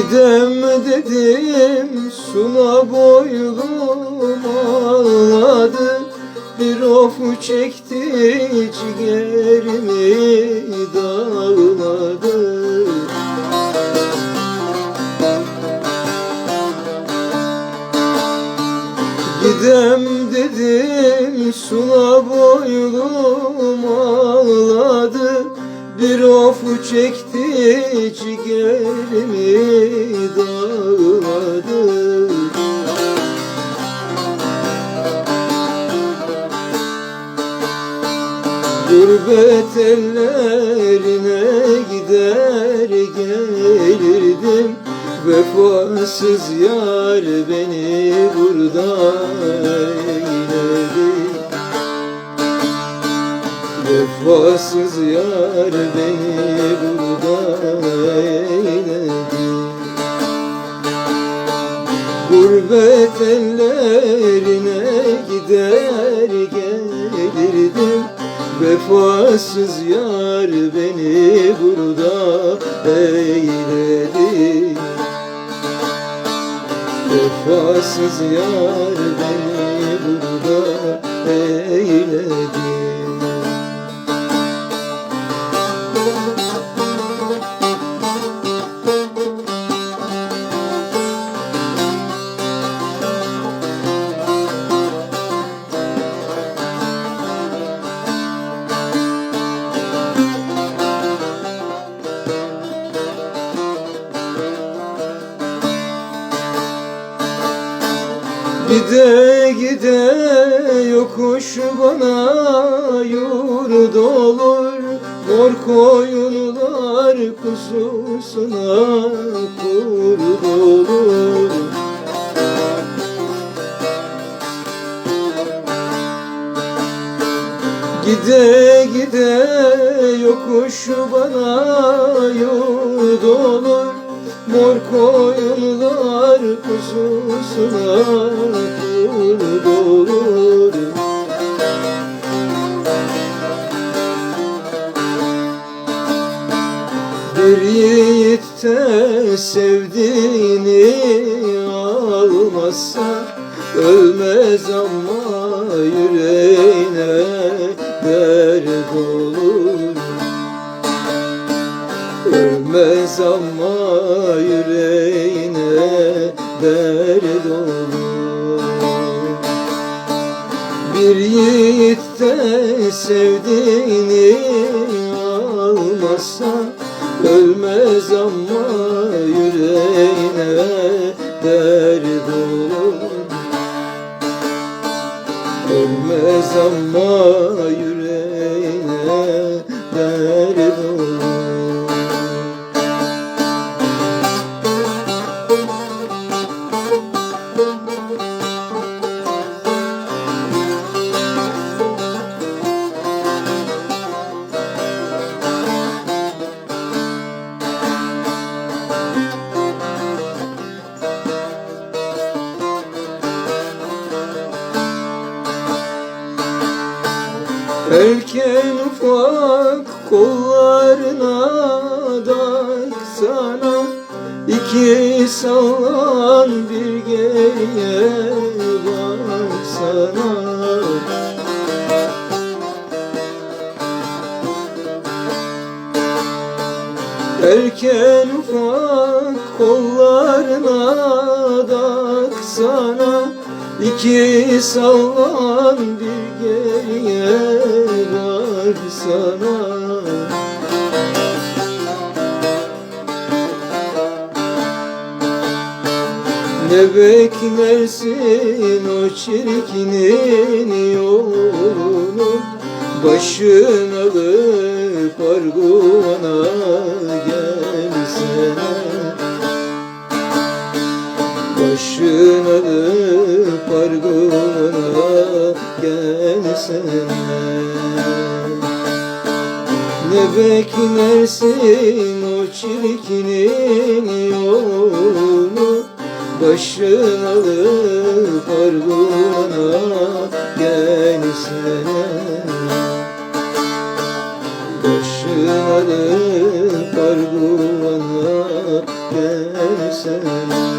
Gidem dedim suna boylum ağladı. Bir of çekti ciğerimi dağladı. Gidem dedim suna boylum ağladı. Bir of çekti ciğerimi dağladı. Gurbet ellerine gider gelirdim. Vefasız yar beni burada Vefasız yar beni burada eyledi. Gurbet ellerine gider gelirdim. Vefasız yar beni burada eyledi. Vefasız yar beni Gide gide yokuş bana yurd olur Mor koyunlar kususuna kurd Gide gide yokuş bana yurd olur Mor koyunlar kususuna kurd olur Bir yiğit de sevdiğini almazsa Ölmez ama yüreğine dert olur Ölmez ama yüreğine dert olur. Bir yiğit de sevdiğini almazsa Ölmez ama yüreğine dert olur. Ölmez ama yüreğine dert Erken ufak kollarına daksana iki sallan bir geriye baksana Erken ufak kollarına daksana İki sallan bir geriye var sana. Ne beklersin o çirkinin yolunu? Başın alıp arguna gelsene Başın alıp arguna gelsene Ne beklersin o çirkinin yolunu? Başın alıp arguna gelsene Başın alıp arguna gelsene